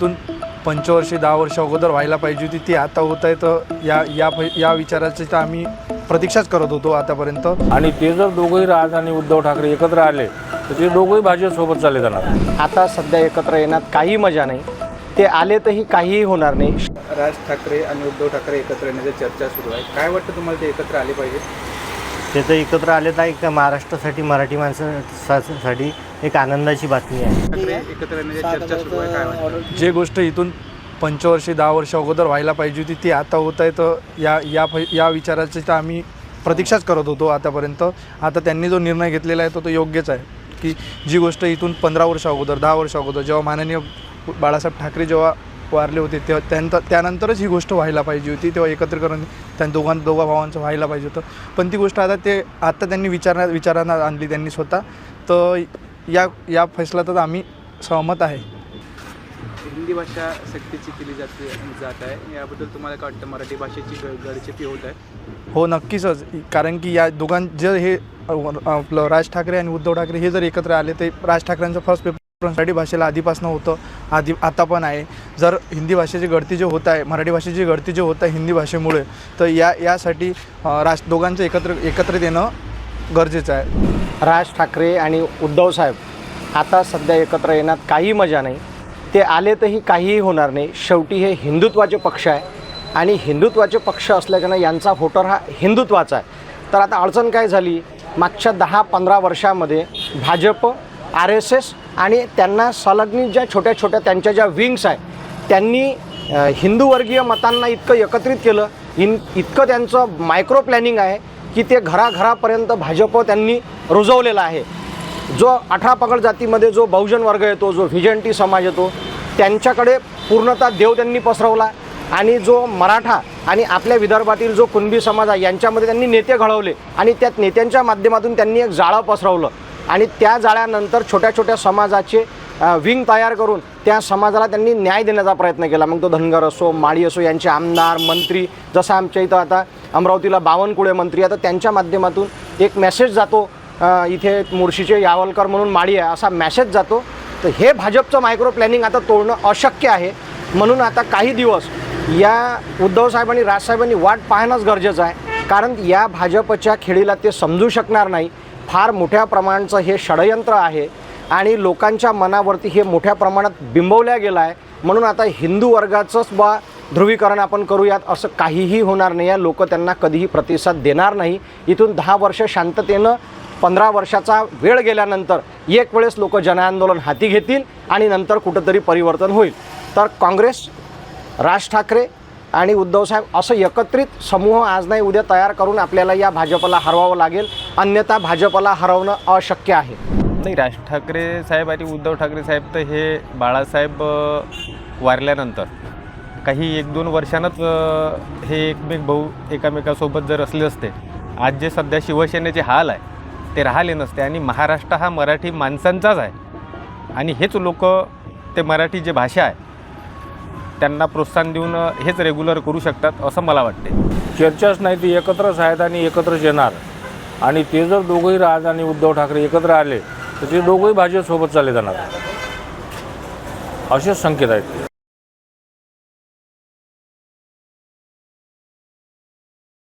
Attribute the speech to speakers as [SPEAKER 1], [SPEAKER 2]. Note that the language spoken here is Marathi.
[SPEAKER 1] इथून पंचवर्षी दहा वर्ष अगोदर व्हायला पाहिजे होती ती आता होत आहे तर या या या विचाराची तर आम्ही प्रतीक्षाच करत होतो आतापर्यंत.
[SPEAKER 2] आणि ते जर दोघंही राज आणि उद्धव ठाकरे एकत्र आले तर ते दोघंही भाजपसोबत चालले जाणार.
[SPEAKER 3] आता सध्या एकत्र येण्यात काही मजा नाही. ते आले तरी काहीही होणार नाही.
[SPEAKER 4] राज ठाकरे आणि उद्धव ठाकरे एकत्र येण्याची चर्चा सुरू आहे. काय वाटतं तुम्हाला ते एकत्र आले पाहिजे?
[SPEAKER 5] ते तर एकत्र आले तर एक महाराष्ट्रासाठी मराठी माणसासाठी एक आनंदाची बातमी आहे.
[SPEAKER 4] ठाकरे एकत्र येण्याची चर्चा सुरू आहे काय वाटतं?
[SPEAKER 1] जे गोष्ट इथून पंचवर्षी दहा वर्ष अगोदर व्हायला पाहिजे होती ती आता होत आहे तर या या या विचाराची तर आम्ही प्रतीक्षाच करत होतो आतापर्यंत. आता त्यांनी जो निर्णय घेतलेला आहे तो तो योग्यच आहे. की जी गोष्ट इथून पंधरा वर्ष अगोदर दहा वर्ष अगोदर जेव्हा माननीय बाळासाहेब ठाकरे जेव्हा वारले होते तेव्हा त्यांत त्यानंतरच ही गोष्ट व्हायला पाहिजे होती तेव्हा एकत्रीकरण त्या दोघां दोघा भावांचं व्हायला पाहिजे होतं. पण ती गोष्ट आता ते आत्ता त्यांनी विचारण्यात विचारांना आणली त्यांनी स्वतः. तर या या फैसलात आम्ही सहमत आहे.
[SPEAKER 4] हिंदी भाषा सक्तीची केली जाते जात आहे. याबद्दल तुम्हाला काय वाटतं? मराठी भाषेची ग- गडचिपी होत आहे.
[SPEAKER 1] हो नक्कीचच. कारण की या दोघां जर हे आपलं राज ठाकरे आणि उद्धव ठाकरे हे जर एकत्र आले तर राज ठाकरेंचं फर्स्ट पेपर मराठी भाषेला आधीपासून होतं आधी आता पण आहे. जर हिंदी भाषेची गळती जे होत आहे मराठी भाषेची गळती जे होत आहे हिंदी भाषेमुळे तर या यासाठी राज दोघांचं एकत्र एकत्रित येणं गरजेचं आहे.
[SPEAKER 3] राज ठाकरे आणि उद्धव साहेब आता सध्या एकत्र येण्यात काही मजा नाही. ते आले तरी काहीही होणार नाही. शेवटी हे हिंदुत्वाचे पक्ष आहे. आणि हिंदुत्वाचे पक्ष असल्याच्यानं यांचा व्होटर हा हिंदुत्वाचा आहे. तर आता अडचण काय झाली? मागच्या दहा पंधरा वर्षामध्ये भाजप आर एस एस आणि त्यांना संलग्नित ज्या छोट्या छोट्या त्यांच्या ज्या विंग्स आहे त्यांनी हिंदूवर्गीय मतांना इतकं एकत्रित केलं. इन इतकं त्यांचं मायक्रो प्लॅनिंग आहे. की ते घराघरापर्यंत भाजप त्यांनी रुजवलेला आहे. जो अठरा पगड जातीमध्ये जो बहुजन वर्ग येतो जो व्हिजंटी समाज येतो त्यांच्याकडे पूर्णतः देव त्यांनी पसरवला आणि जो मराठा आणि आपल्या विदर्भातील जो कुणबी समाज आहे यांच्यामध्ये त्यांनी नेते घडवले आणि त्या नेत्यांच्या माध्यमातून त्यांनी एक जाळं पसरवलं. आणि त्या जाळ्यानंतर छोट्या छोट्या समाजाचे विंग तयार करून त्या समाजाला त्यांनी न्याय देण्याचा प्रयत्न केला. मग तो धनगर असो माळी असो यांचे आमदार मंत्री जसं आमच्या इथं आता अमरावतीला बावनकुळे मंत्री आता त्यांच्या माध्यमातून एक मेसेज जातो इथे मुळशीचे यावलकर म्हणून माळी आहे असा मॅसेज जातो. तर हे भाजपचं मायक्रो प्लॅनिंग आता तोडणं अशक्य आहे. म्हणून आता काही दिवस या उद्धव साहेबांनी राजसाहेबांनी वाट पाहणंच गरजेचं आहे. कारण या भाजपच्या खेळीला ते समजू शकणार नाही. फार मोठ्या प्रमाणाचं हे षडयंत्र आहे. आणि लोकांच्या मनावरती हे मोठ्या प्रमाणात बिंबवल्या गेलं आहे म्हणून आता हिंदू वर्गाचंच बा ध्रुवीकरण आपण करूयात असं काहीही होणार नाही. आहे लोक त्यांना कधीही प्रतिसाद देणार नाही. इथून दहा वर्ष शांततेनं पंधरा वर्षाचा वेळ गेल्यानंतर एक वेळेस लोक जनआंदोलन हाती घेतील आणि नंतर कुठंतरी परिवर्तन होईल. तर काँग्रेस राज ठाकरे आणि उद्धवसाहेब असं एकत्रित समूह आज नाही उद्या तयार करून आपल्याला या भाजपला हरवावं लागेल. अन्यथा भाजपला हरवणं अशक्य आहे.
[SPEAKER 6] नाही राज ठाकरे साहेब आणि उद्धव ठाकरे साहेब तर हे बाळासाहेब वारल्यानंतर काही एक दोन वर्षांनाच हे एकमेक भाऊ एकामेकासोबत जर असले असते आज जे सध्या शिवसेनेचे हाल आहे ते राहिले नसते आणि महाराष्ट्र हा मराठी माणसांचाच आहे. आणि हेच लोक ते मराठी जे भाषा आहे त्यांना प्रोत्साहन देऊन हेच रेग्युलर करू शकतात असं मला वाटते.
[SPEAKER 2] चर्चाच नाही ती एकत्रच आहेत आणि एकत्रच येणार. आणि ते जर दोघंही राज आणि उद्धव ठाकरे एकत्र आले तर ते दोघंही भाजपसोबत चालले जाणार. असेच संकेत आहेत.